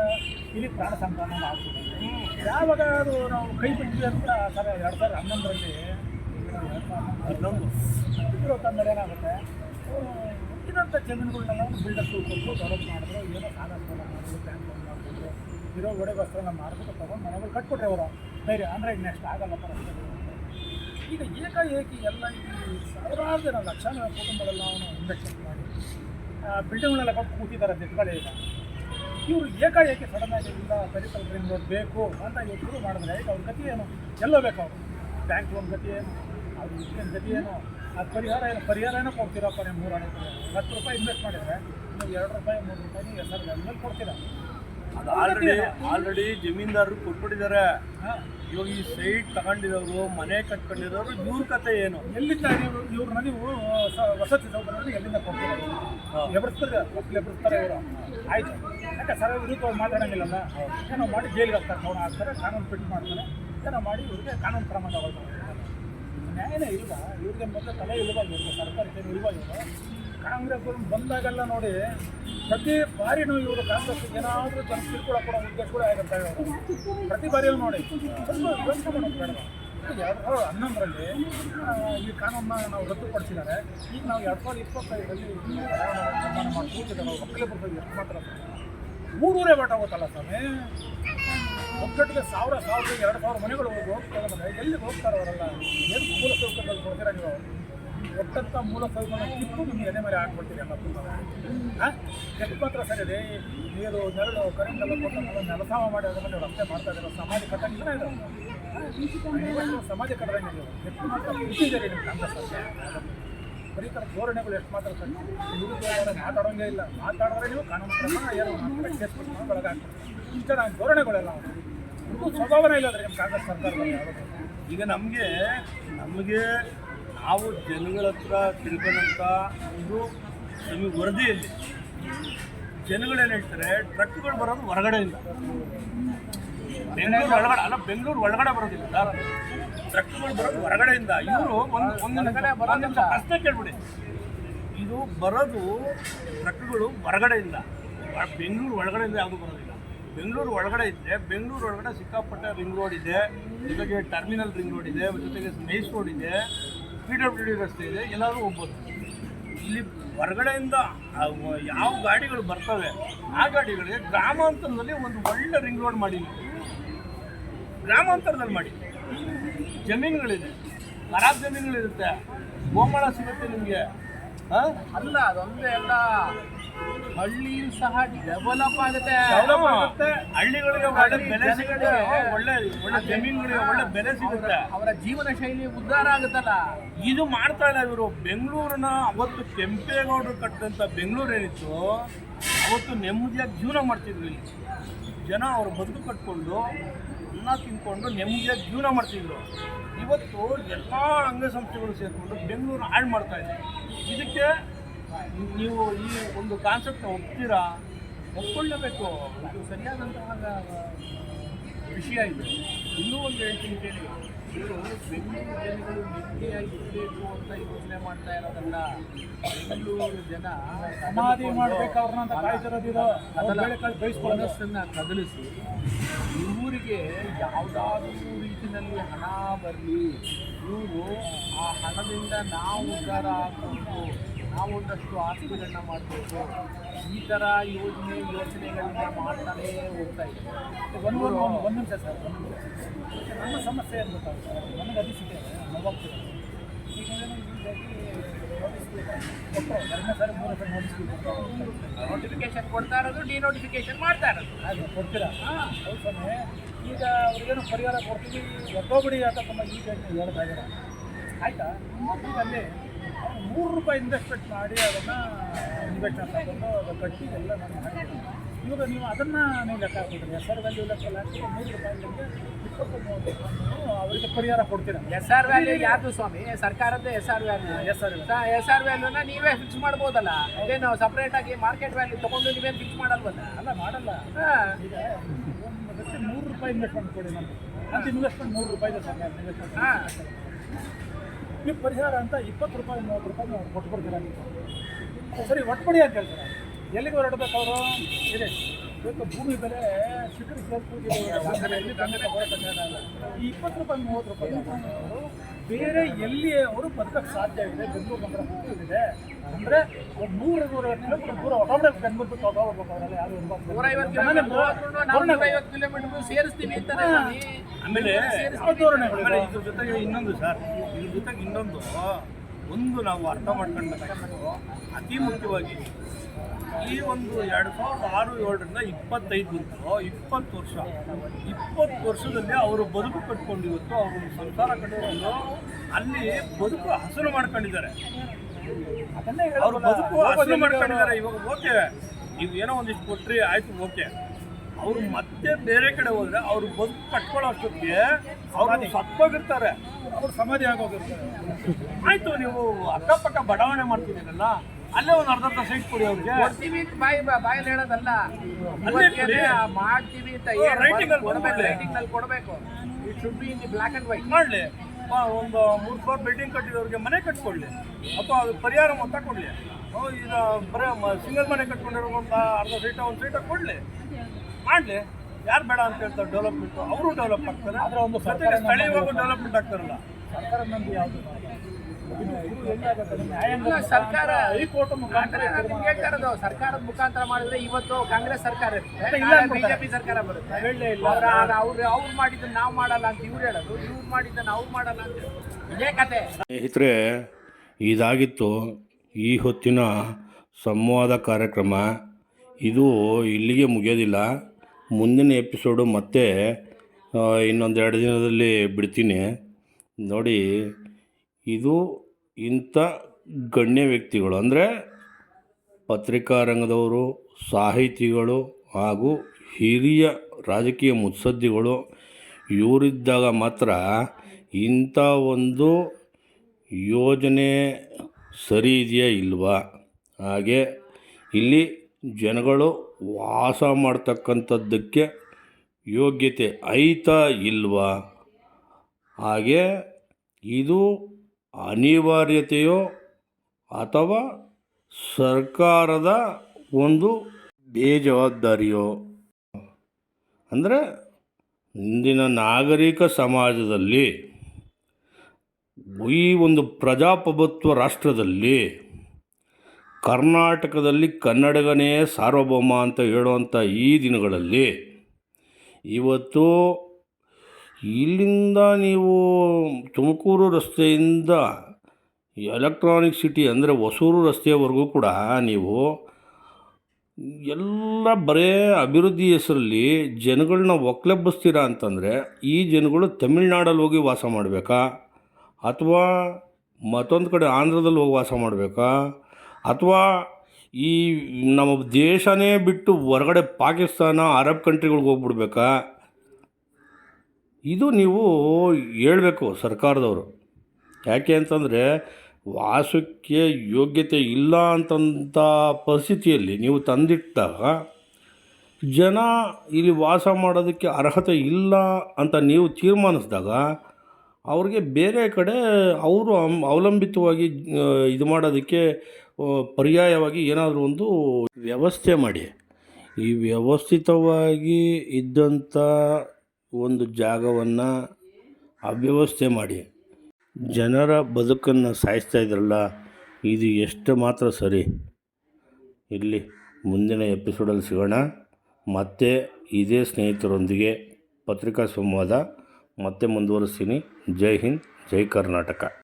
ಇಲ್ಲಿ ಪ್ರಾಣ ಸಂತಾನ ಆಗ್ತದೆ ಯಾವಾಗ ಅದು ನಾವು ಕೈ ಬಿಟ್ವಿ ಅಂತ ಸರ್ ಎರಡು ಸಾವಿರದ ಹನ್ನೊಂದರಲ್ಲಿ ಹನ್ನೊಂದು. ಇರೋ ತಂದರೆ ಏನಾಗುತ್ತೆ? ಇದಂಥ ಜಮೀನುಗಳನ್ನೆಲ್ಲ ಬಿಲ್ಡರ್ಸ್ ಕೊಟ್ಟು ಡೆವಲಪ್ ಮಾಡಿದ್ರು ಏನೋ ಸಾಲ ಮಾಡಿದ್ರು ಬ್ಯಾಂಕ್ ಇರೋ ಒಡೆಗೋಸ್ಕರ ಮಾರ್ಬಿಟ್ಟು ತೊಗೊಂಡು ಮನೆಗಳು ಕಟ್ಬಿಟ್ರೆ ಅವರು. ಧೈರ್ಯ. ಅಂದರೆ ನೆಕ್ಸ್ಟ್ ಆಗಲ್ಲ ಪರಿಸ್ಥಿತಿ ಈಗ ಏಕಾಏಕಿ ಎಲ್ಲ ಈ ಸಾವಿರಾರು ಜನ ಲಕ್ಷಾಂತರ ಕುಟುಂಬಗಳೆಲ್ಲ ಅವನು ಇನ್ವೆಸ್ಟ್ಮೆಂಟ್ ಮಾಡಿ ಬಿಲ್ಡಿಂಗ್ಗಳೆಲ್ಲ ಕೊಟ್ಟು ಕೂತಿದ್ದಾರೆ ದಿಟ್ಗಳೇ ಈಗ. ಇವರು ಏಕಾಏಕಿ ಸಡನ್ ಆಗಿ ಇಲ್ಲ ರೋಡ್ ಬೇಕು ಅಂತ ಇವ್ರು ಶುರು ಮಾಡಿದ್ರೆ ಈಗ ಅವ್ರ ಗತಿ ಏನು? ಎಲ್ಲೋ ಬೇಕು ಅವರು. ಬ್ಯಾಂಕ್ ಲೋನ್ ಗತಿ ಏನು? ಅವ್ರ ಇದಕ್ಕೆ ಗತಿ ಏನು? ಅದು ಪರಿಹಾರ ಏನು? ಪರಿಹಾರ ಏನೋ ಕೊಡ್ತೀರಪ್ಪ ನೀವು ಮೂರು ಹತ್ತು ರೂಪಾಯಿ ಇನ್ವೆಸ್ಟ್ ಮಾಡಿದರೆ ನೀವು ಎರಡು ರೂಪಾಯಿ ಮೂರು ರೂಪಾಯಿ ಹೆಸರು ಮೇಲೆ ಕೊಡ್ತೀರ. ಅದು ಆಲ್ರೆಡಿ ಆಲ್ರೆಡಿ ಜಮೀನ್ದಾರರು ಕೊಟ್ಬಿಟ್ಟಿದ್ದಾರೆ. ಇವಾಗ ಈ ಸೈಟ್ ತಗೊಂಡಿರೋರು ಮನೆ ಕಟ್ಕೊಂಡಿರೋರು ಇವ್ರ ಕತೆ ಏನು? ಎಲ್ಲಿಂದ ನೀವು ಇವ್ರನ್ನ ನೀವು ವಸತಿ ಸೌಕರ್ಯ ಎಲ್ಲಿಂದ ಕೊಡ್ತೀರ? ಎಬ್ರಿಸ್ತಾರೆ ಮಕ್ಕಳು ಎಬ್ರಿಸ್ತಾರೆ ಇವರು. ಆಯ್ತು. ಯಾಕೆ ಸರ ವಿರುದ್ಧವಾಗಿ ಮಾತಾಡೋಂಗಿಲ್ಲಲ್ಲ ಏನೋ ಮಾಡಿ ಜೈಲಿಗೆ ಹಾಕ್ತಾರೆ ನೋಡ ಹಾಕ್ತಾರೆ ಕಾನೂನು ಪಿಟ್ ಮಾಡ್ತಾರೆ. ಏನೋ ಮಾಡಿ ಇವ್ರಿಗೆ ಕಾನೂನು ಕ್ರಮ ತಗೊಳ್ತಾರೆ ನ್ಯಾಯನೇ ಇಲ್ವಾ ಇವ್ರಿಗೆ ಮೊದಲು ತಲೆ ಇಲ್ವಾ ಇವ್ರಿಗೆ, ಸರ್ಕಾರಕ್ಕೆ ಇಲ್ವಾ ಇವರು ಕಾಂಗ್ರೆಸ್ ಬಂದಾಗೆಲ್ಲ ನೋಡಿ ಪ್ರತಿ ಬಾರಿನೂ ಇವರು ಕಾಂಗ್ರೆಸ್ ಏನಾದರೂ ಜನ ಕೂಡ ಕೊಡೋ ಉದ್ದೇಶ ಕೂಡ ಆಗುತ್ತೆ ಪ್ರತಿ ಬಾರಿಯೂ ನೋಡಿ. ಯೋಚನೆ ಮಾಡೋದು ಎರಡು ಸಾವಿರದ ಹನ್ನೊಂದರಲ್ಲಿ ಈ ಕಾನೂನನ್ನ ನಾವು ರದ್ದುಪಡಿಸಿದ್ದಾರೆ. ಈಗ ನಾವು ಎರಡು ಸಾವಿರದ ಇಪ್ಪತ್ತೈದರಲ್ಲಿ ಮಾಡಿ ಕೂತಿದ್ದಾರೆ ಒಕ್ಕಲಿಗರು ಎಷ್ಟು ಮಾತ್ರ ಊರೂರೇ ಬಾಟ ಹೋಗುತ್ತಲ್ಲ ಸ್ವಾಮಿ? ಒಕ್ಕಟ್ಟಿಗೆ ಸಾವಿರ ಸಾವಿರ ಎರಡು ಸಾವಿರ ಮನೆಗಳು ಹೋಗಿ ಹೋಗ್ತಾರೆ ಎಲ್ಲಿ ಹೋಗ್ತಾರೆ ಅವರೆಲ್ಲ? ಏನು ಮೂಲ ಸೌಕರ್ಯದಲ್ಲಿ ಕೊಡ್ತೀರಾ ನೀವು? ಒಟ್ಟಂತ ಮೂಲ ಸೌಕರ್ಯ ಕಿತ್ತು ನಿಮ್ಗೆ ಎದೆ ಮೇಲೆ ಹಾಕ್ಬಿಡ್ತೀರಿ ಅಂತ ಹಾಂ ಎಷ್ಟು ಮಾತ್ರ ಸರಿ ಇದೆ. ನೀರು, ನೆರಳು, ಕರೆಂಟ್ ಎಲ್ಲ ಕೊಟ್ಟು ನೆಲಸಾವ ಮಾಡಿ ಅದ್ರ ಮೇಲೆ ರಸ್ತೆ ಮಾಡ್ತಾ ಇದ್ದಾರೆ. ಸಮಾಜ ಕಟ್ಟಂಗಿಲ್ಲ ಇದು ಸಮಾಜ ಕಟ್ಟದಂಗೆ ನೀವು. ಎಷ್ಟು ಮಾತ್ರ ಇಟ್ಟಿದ್ದೀರಿ ನಿಮ್ಗೆ ಅಂತ. ಬರೀ ಥರ ಧೋರಣೆಗಳು ಎಷ್ಟು ಮಾತ್ರ ಮಾತಾಡೋಂಗೇ ಇಲ್ಲ. ಮಾತಾಡಿದ್ರೆ ನೀವು ಕಾನೂನು ಕ್ರಮ ಏನು ಒಳಗಾಗ್ತದೆ ಇಷ್ಟ ನಾನು ಧೋರಣೆಗಳೆಲ್ಲ ಇದು ಸ್ವಭಾವನೇ ಇಲ್ಲ ನಿಮ್ಮ ಕಾಂಗ್ರೆಸ್ ಸರ್ಕಾರ ಈಗ ನಮಗೆ ನಮಗೆ ನಾವು ಜನಗಳ ಹತ್ರ ತಿಳ್ಕೊಂಡಂಥ ಒಂದು ನಮಗೆ ವರದಿಯಲ್ಲಿ ಜನಗಳೇನು ಹೇಳ್ತಾರೆ, ಟ್ರಕ್ಗಳು ಬರೋದು ಹೊರಗಡೆಯಿಂದ. ಬೆಂಗಳೂರು ಒಳಗಡೆ, ಅಲ್ಲ, ಬೆಂಗಳೂರು ಒಳಗಡೆ ಬರೋದಿಲ್ಲ ಟ್ರಕ್ಗಳು ಬರೋದು ಹೊರಗಡೆಯಿಂದ. ಇವರು ಒಂದು ಒಂದು ನಿಮಿಷ ಪ್ರಶ್ನೆ ಕೇಳ್ಬಿಡಿ. ಇದು ಬರೋದು ಟ್ರಕ್ಗಳು ಹೊರಗಡೆಯಿಂದ. ಬೆಂಗಳೂರು ಒಳಗಡೆಯಿಂದ ಯಾವುದು ಬರೋದಿಲ್ಲ. ಬೆಂಗಳೂರು ಒಳಗಡೆ ಇದ್ದರೆ ಬೆಂಗಳೂರು ಒಳಗಡೆ ಸಿಕ್ಕಾಪಟ್ಟೆ ರಿಂಗ್ ರೋಡ್ ಇದೆ ಜೊತೆಗೆ ಟರ್ಮಿನಲ್ ರಿಂಗ್ ರೋಡ್ ಇದೆ ಜೊತೆಗೆ ನೈಸ್ ರೋಡ್ ಇದೆ ಪಿ ಡಬ್ಲ್ಯೂ ಡಿ ರಸ್ತೆ ಇದೆ ಎಲ್ಲರೂ ಹೋಗ್ಬೋದು. ಇಲ್ಲಿ ಹೊರಗಡೆಯಿಂದ ಯಾವ ಗಾಡಿಗಳು ಬರ್ತವೆ ಆ ಗಾಡಿಗಳಿಗೆ ಗ್ರಾಮಾಂತರದಲ್ಲಿ ಒಂದು ಒಳ್ಳೆ ರಿಂಗ್ ರೋಡ್ ಮಾಡಿ. ಗ್ರಾಮಾಂತರದಲ್ಲಿ ಮಾಡಿ. ಜಮೀನುಗಳಿದೆ. ಖರಾಬ್ ಜಮೀನುಗಳಿರುತ್ತೆ. ಗೋಮಾಳ ಸಿಗುತ್ತೆ ನಿಮಗೆ. ಹಾಂ? ಅಲ್ಲ ಅದೊಂದೇ ಅಲ್ಲ. ಹಳ್ಳಿಯೂ ಸಹ ಡೆವಲಪ್ ಆಗುತ್ತೆ. ಹಳ್ಳಿಗಳಿಗೆ ಒಳ್ಳೆ ಬೆಲೆ ಸಿಗುತ್ತೆ. ಒಳ್ಳೆ ಒಳ್ಳೆ ಜಮೀನುಗಳಿಗೆ ಒಳ್ಳೆ ಬೆಲೆ ಸಿಗುತ್ತೆ. ಅವರ ಜೀವನ ಶೈಲಿ ಉದ್ಧಾರ ಆಗುತ್ತಲ್ಲ. ಇದು ಮಾಡ್ತಾ ಇಲ್ಲ ಇವರು. ಬೆಂಗಳೂರನ್ನ ಅವತ್ತು ಕೆಂಪೇಗೌಡರು ಕಟ್ಟಂತ ಬೆಂಗಳೂರು ಏನಿತ್ತು ಅವತ್ತು ನೆಮ್ಮದಿಯಾಗಿ ಜೀವನ ಮಾಡ್ತಿದ್ರು ಇಲ್ಲಿ. ಜನ ಅವರು ಬದುಕು ಕಟ್ಕೊಂಡು ಅನ್ನ ತಿನ್ಕೊಂಡು ನೆಮ್ಮದಿಯಾಗಿ ಜೀವನ ಮಾಡ್ತಿದ್ರು. ಇವತ್ತು ಎಲ್ಲ ಅಂಗಸಂಸ್ಥೆಗಳು ಸೇರಿಕೊಂಡು ಬೆಂಗಳೂರು ಹಾಳು ಮಾಡ್ತಾ ಇದೆ. ಇದಕ್ಕೆ ನೀವು ಈ ಒಂದು ಕಾನ್ಸೆಪ್ಟ್ ಒಪ್ತೀರಾ? ಒಪ್ಕೊಳ್ಳಬೇಕು. ಇದು ಸರಿಯಾದಂತಹ ವಿಷಯ ಇದೆ. ಇನ್ನೂ ಒಂದು ಹೇಳ್ತೀನಿ ಕೇಳಿ. ಇವರು ಬೆಂಗಳೂರು ಜನಗಳು ನೆಮ್ಮದಿಯಾಗಿ ಇರಬೇಕು ಅಂತ ಯೋಚನೆ ಮಾಡ್ತಾ ಇರೋದಲ್ಲ ಬೆಂಗಳೂರು ಜನ ಸಮಾಧಿ ಮಾಡಬೇಕು ಅವ್ರನ್ನ ಮನಸ್ಸನ್ನು ಕದಲಿಸಿ. ಇವರಿಗೆ ಯಾವುದಾದ್ರೂ ರೀತಿಯಲ್ಲಿ ಹಣ ಬರಲಿ ಇವರು ಆ ಹಣದಿಂದ ನಾವು ಉದ್ಧಾರ ಆಗಬೇಕು ನಾವು ಒಂದಷ್ಟು ಆಸ್ತಿಗಳನ್ನ ಮಾಡಬೇಕು ಈ ಥರ ಯೋಜನೆ ಯೋಚನೆಗಳನ್ನ ಮಾಡ್ತಾನೇ ಹೋಗ್ತಾ ಇದ್ದಾರೆ ಒಂದು ಒಂದು ನಿಮಿಷ ಸರ್ ಒಂದು ನಿಮಿಷ. ನಮ್ಮ ಸಮಸ್ಯೆ ಏನು ಸರ್ ನನಗೆ ಅನಿಸಿಕೆ ನೋವಾಗ್ತಿದೆ ಎರಡನೇ ಸಾರಿ ಮೂರನೇ ಸಾರಿ ನೋಟಿಸ್ಗಳು ನೋಟಿಫಿಕೇಶನ್ ಕೊಡ್ತಾ ಇರೋದು ಡಿನೋಟಿಫಿಕೇಶನ್ ಮಾಡ್ತಾ ಇರೋದು. ಅದು ಕೊಡ್ತೀರಾ? ಹೌದು ಸ್ವಾಮಿ. ಈಗ ಅವ್ರಿಗೇನು ಪರಿಹಾರ ಕೊಡ್ತೀವಿ ಅಂತ ತುಂಬ ಈಗ ಹೇಳ್ತಾ ಇದ್ದಾರೆ. ಆಯಿತಾ? ಅಲ್ಲಿ ಅವ್ರು ಮೂರು ರೂಪಾಯಿ ಇನ್ವೆಸ್ಟ್ಮೆಂಟ್ ಮಾಡಿ ಅದನ್ನು ಇನ್ವೆಸ್ಟ್ಮೆಂಟ್ ತಗೊಂಡು ಅದು ಕಟ್ಟಿ ಎಲ್ಲ ನಾನು ಹಾಕಿದ್ದೀನಿ ಇವಾಗ ನೀವು ಅದನ್ನು ನೀವು ಲೆಕ್ಕ ಹಾಕಿದ್ರಿ ಎಸ್ ಆರ್ ವ್ಯಾಲ್ಯೂ ಲೆಕ್ಕ ಹಾಕಿ ಮೂರು ರೂಪಾಯಿಗೆ ಇಪ್ಪತ್ತು ಮೂವತ್ತು ರೂಪಾಯಿ ಅವರಿಗೆ ಪರಿಹಾರ ಕೊಡ್ತೀರಾ? ಎಸ್ ಆರ್ ವ್ಯಾಲ್ಯೂ ಯಾರ್ದು ಸ್ವಾಮಿ? ಸರ್ಕಾರದ S R value. S R S R ವ್ಯಾಲ್ಯೂನ ನೀವೇ ಫಿಕ್ಸ್ ಮಾಡ್ಬೋದಲ್ಲ? ಅದೇನು ಸಪ್ರೇಟ್ ಆಗಿ ಮಾರ್ಕೆಟ್ ವ್ಯಾಲ್ಯೂ ತಗೊಂಡು ನೀವೇನು ಫಿಕ್ಸ್ ಮಾಡಲ್ವಲ್ಲ? ಅಲ್ಲ ಮಾಡಲ್ಲ. ಹಾಂ. ಈಗ ನೂರು ರೂಪಾಯಿ ಇನ್ವೆಸ್ಟ್ಮೆಂಟ್ ಕೊಡಿ ನಮಗೆ. ಅಂತ ಇನ್ವೆಸ್ಟ್ಮೆಂಟ್ ನೂರು ರೂಪಾಯಿ ಇದೆ ಸರ್ ಇನ್ವೆಸ್ಟ್ಮೆಂಟ್ ನೀವು ಪರಿಹಾರ ಅಂತ ಇಪ್ಪತ್ತು ರೂಪಾಯಿ ಮೂವತ್ತು ರೂಪಾಯಿ ನಾವು ಕೊಟ್ಬಿಡ್ತೀರಾ ನೀವು ಸರಿ ಒಟ್ಬಿಡಿ ಅಂತ ಹೇಳ್ತಾರೆ. ಎಲ್ಲಿಗೆ ಹೊರಡ್ಬೇಕು ಅವರು? ಇದೆ. ಇವತ್ತು ಭೂಮಿ ಬೆಲೆ ಶಿಖರ ಈ ಇಪ್ಪತ್ತು ರೂಪಾಯಿ ಮೂವತ್ತು ರೂಪಾಯಿ. ಬೇರೆ ಎಲ್ಲಿ ಅವರು ಬದುಕಕ್ಕೆ ಸಾಧ್ಯ ಇದೆ ಬೆಂಗಳೂರು ನಗರ ಇದೆ ಅಂದರೆ ಒಂದು ನೂರು ನೂರ ಕಿಲೋಮೀಟರ್ ದೂರ ಹೊರಗಡೆ ಬೆಂಗಳೂರು ಬಿಟ್ಟು ಹೊರಡ್ಬೇಕು ಅವರೆಲ್ಲ ಯಾರು. ನೂರೈವತ್ತು ಕಿಲೋಮೀಟರ್ ನೂರೈವತ್ತು ಸೇರಿಸ್ತೀವಿ ಆಮೇಲೆ ಯಾವ ಆಮೇಲೆ ಇದ್ರ ಜೊತೆಗೆ ಇನ್ನೊಂದು ಸರ್ ಇದ್ರ ಜೊತೆಗೆ ಇನ್ನೊಂದು. ಒಂದು ನಾವು ಅರ್ಥ ಮಾಡ್ಕೊಳ್ಬೇಕಾಗಿತ್ತು ಅತಿ ಮುಖ್ಯವಾಗಿ ಈ ಒಂದು ಎರಡು ಸಾವಿರದ ಆರು ಏಳರಿಂದ ಇಪ್ಪತ್ತೈದು ಬಂತು ಇಪ್ಪತ್ತು ವರ್ಷ ಇಪ್ಪತ್ತು ವರ್ಷದಲ್ಲಿ ಅವರು ಬದುಕು ಕಟ್ಕೊಂಡು ಇವತ್ತು ಅವರು ಸಂಸಾರ ಕಟ್ಕೊಂಡು ಅಲ್ಲಿ ಬದುಕು ಹಸನು ಮಾಡ್ಕೊಂಡಿದ್ದಾರೆ ಅವರು. ಬದುಕು ಹಸನು ಮಾಡ್ಕೊಂಡಿದ್ದಾರೆ ಇವಾಗ ಓಕೆ ನೀವು ಏನೋ ಒಂದಿಷ್ಟು ಕೊಟ್ರಿ ಆಯ್ತು ಓಕೆ ಅವರು ಮತ್ತೆ ಬೇರೆ ಕಡೆ ಹೋದ್ರೆ ಅವ್ರು ಬದುಕು ಕಟ್ಕೊಳ್ಳೋ ಅಷ್ಟೊತ್ತಿಗೆ ಅವ್ರು ಸತ್ತೋಗಿರ್ತಾರೆ. ಅವ್ರು ಸಮಾಧಿ ಆಗೋಗಿರ್ತಾರೆ ಆಯ್ತು ನೀವು ಅಕ್ಕಪಕ್ಕ ಬಡಾವಣೆ ಮಾಡ್ತಿದ್ದೀರಲ್ಲ ಅಲ್ಲೇ ಒಂದು ಅರ್ಧ ಅರ್ಧ ಸೈಟ್ ಕೊಡಿ ಅವ್ರಿಗೆ. ಕೊಡ್ತೀವಿ ಅಂತ ಬಾಯಿ ಬಾಯಲ್ಲಿ ಹೇಳೋದಲ್ಲ. ಇವತ್ತೇನೆ ಮಾಡ್ತೀವಿ ಅಂತ ಕೊಡಬೇಕು. ರೈಟಿಂಗ್ನಲ್ಲಿ ಕೊಡಬೇಕು. It should be in black and white ಮಾಡಲಿ. ಒಂದು ಮೂರು ಫ್ಲೋರ್ ಬಿಲ್ಡಿಂಗ್ ಕಟ್ಟಿದವ್ರಿಗೆ ಮನೆ ಕಟ್ಕೊಳ್ಳಿ. ಅಥವಾ ಅದು ಪರಿಹಾರ ಮೊತ್ತ ಕೊಡಲಿ. ಈಗ ಬರೀ ಸಿಂಗಲ್ ಮನೆ ಕಟ್ಕೊಂಡಿರುವಂಥ ಅರ್ಧ ಸೀಟ ಒಂದು ಸೀಟ ಕೊಡಲಿ. ಮಾಡಲಿ. ಯಾರು ಬೇಡ ಅಂತ ಹೇಳ್ತಾರೆ ಡೆವಲಪ್ಮೆಂಟ್ ಅವರು ಡೆವಲಪ್ ಆಗ್ತಾರೆ. ಅದರ ಒಂದು ಜೊತೆಗೆ ಸರ್ಕಾರ ಸ್ಥಳೀಯವಾಗೂ ಡೆವಲಪ್ಮೆಂಟ್ ಆಗ್ತಾರಲ್ಲ. ಸರ್ಕಾರ ನಂಬಿ ಯಾವುದು? ಸರ್ಕಾರ ಹೈಕೋರ್ಟ್ ಮುಖಾಂತರ ಸರ್ಕಾರದ ಮುಖಾಂತರ ಮಾಡಿದ್ರೆ ಇವತ್ತು ಕಾಂಗ್ರೆಸ್ ಸರ್ಕಾರ ಇರುತ್ತೆ. ಬಿಜೆಪಿ ಸರ್ಕಾರ ಬರುತ್ತೆ. ಅವ್ರ ಅವ್ರು ಮಾಡಿದ್ದು ನಾವು ಮಾಡಲ್ಲ ಅಂತ ಇವ್ರು ಹೇಳೋದು. ಇವ್ರು ಮಾಡಿದ್ದ ನಾವು ಮಾಡಲ್ಲ ಅಂತ. ಇದೇ ಕತೆ. ಸ್ನೇಹಿತರೆ ಇದಾಗಿತ್ತು ಈ ಹೊತ್ತಿನ ಸಂವಾದ ಕಾರ್ಯಕ್ರಮ. ಇದು ಇಲ್ಲಿಗೆ ಮುಗಿಯೋದಿಲ್ಲ. ಮುಂದಿನ ಎಪಿಸೋಡು ಮತ್ತೆ ಇನ್ನೊಂದು ಎರಡು ದಿನದಲ್ಲಿ ಬಿಡ್ತೀನಿ. ನೋಡಿ, ಇದು ಇಂಥ ಗಣ್ಯ ವ್ಯಕ್ತಿಗಳು, ಅಂದರೆ ಪತ್ರಿಕಾ ರಂಗದವರು, ಸಾಹಿತಿಗಳು ಹಾಗೂ ಹಿರಿಯ ರಾಜಕೀಯ ಮುತ್ಸದ್ದಿಗಳು, ಇವರಿದ್ದಾಗ ಮಾತ್ರ ಇಂಥ ಒಂದು ಯೋಜನೆ ಸರಿ ಇದೆಯಾ ಇಲ್ವಾ? ಹಾಗೆ ಇಲ್ಲಿ ಜನಗಳು ವಾಸ ಮಾಡ್ತಕ್ಕಂಥದ್ದಕ್ಕೆ ಯೋಗ್ಯತೆ ಐತಾ ಇಲ್ವಾ? ಹಾಗೆ ಇದು ಅನಿವಾರ್ಯತೆಯೋ ಅಥವಾ ಸರ್ಕಾರದ ಒಂದು ಬೇಜವಾಬ್ದಾರಿಯೋ? ಅಂದರೆ ಇಂದಿನ ನಾಗರಿಕ ಸಮಾಜದಲ್ಲಿ ಈ ಒಂದು ಪ್ರಜಾಪ್ರಭುತ್ವ ರಾಷ್ಟ್ರದಲ್ಲಿ ಕರ್ನಾಟಕದಲ್ಲಿ ಕನ್ನಡಗನೇ ಸಾರ್ವಭೌಮ ಅಂತ ಹೇಳುವಂಥ ಈ ದಿನಗಳಲ್ಲಿ ಇವತ್ತು ಇಲ್ಲಿಂದ ನೀವು ತುಮಕೂರು ರಸ್ತೆಯಿಂದ ಎಲೆಕ್ಟ್ರಾನಿಕ್ ಸಿಟಿ ಅಂದರೆ ಹೊಸೂರು ರಸ್ತೆಯವರೆಗೂ ಕೂಡ ನೀವು ಎಲ್ಲ ಬರೇ ಅಭಿವೃದ್ಧಿ ಹೆಸರಲ್ಲಿ ಜನಗಳನ್ನ ಒಕ್ಲೆಬ್ಬಿಸ್ತೀರಾ ಅಂತಂದರೆ ಈ ಜನಗಳು ತಮಿಳ್ನಾಡಲ್ಲಿ ಹೋಗಿ ವಾಸ ಮಾಡಬೇಕಾ ಅಥವಾ ಮತ್ತೊಂದು ಕಡೆ ಆಂಧ್ರದಲ್ಲಿ ಹೋಗಿ ವಾಸ ಮಾಡಬೇಕಾ? ಅಥವಾ ಈ ನಮ್ಮ ದೇಶನೇ ಬಿಟ್ಟು ಹೊರಗಡೆ ಪಾಕಿಸ್ತಾನ, ಅರಬ್ ಕಂಟ್ರಿಗಳಿಗೆ ಹೋಗ್ಬಿಡ್ಬೇಕಾ? ಇದು ನೀವು ಹೇಳಬೇಕು ಸರ್ಕಾರದವರು. ಯಾಕೆ ಅಂತಂದರೆ ವಾಸಕ್ಕೆ ಯೋಗ್ಯತೆ ಇಲ್ಲ ಅಂತಂಥ ಪರಿಸ್ಥಿತಿಯಲ್ಲಿ ನೀವು ತಂದಿಟ್ಟಾಗ ಜನ ಇಲ್ಲಿ ವಾಸ ಮಾಡೋದಕ್ಕೆ ಅರ್ಹತೆ ಇಲ್ಲ ಅಂತ ನೀವು ತೀರ್ಮಾನಿಸಿದಾಗ ಅವ್ರಿಗೆ ಬೇರೆ ಕಡೆ ಅವರು ಅವಲಂಬಿತವಾಗಿ ಇದು ಮಾಡೋದಕ್ಕೆ ಪರ್ಯಾಯವಾಗಿ ಏನಾದರೂ ಒಂದು ವ್ಯವಸ್ಥೆ ಮಾಡಿ. ಈ ವ್ಯವಸ್ಥಿತವಾಗಿ ಇದ್ದಂಥ ಒಂದು ಜಾಗವನ್ನು ಅವ್ಯವಸ್ಥೆ ಮಾಡಿ. ಜನರ ಬದುಕನ್ನು ಸಾಯಿಸ್ತಾ ಇದ್ರಲ್ಲ, ಇದು ಎಷ್ಟು ಮಾತ್ರ ಸರಿ? ಇಲ್ಲಿ ಮುಂದಿನ ಎಪಿಸೋಡಲ್ಲಿ ಸಿಗೋಣ. ಮತ್ತೆ ಇದೇ ಸ್ನೇಹಿತರೊಂದಿಗೆ ಪತ್ರಿಕಾ ಸಂವಾದ. ಮತ್ತೆ ಮುಂದುವರಿಸ್ತೀನಿ. ಜೈ ಹಿಂದ್, ಜೈ ಕರ್ನಾಟಕ.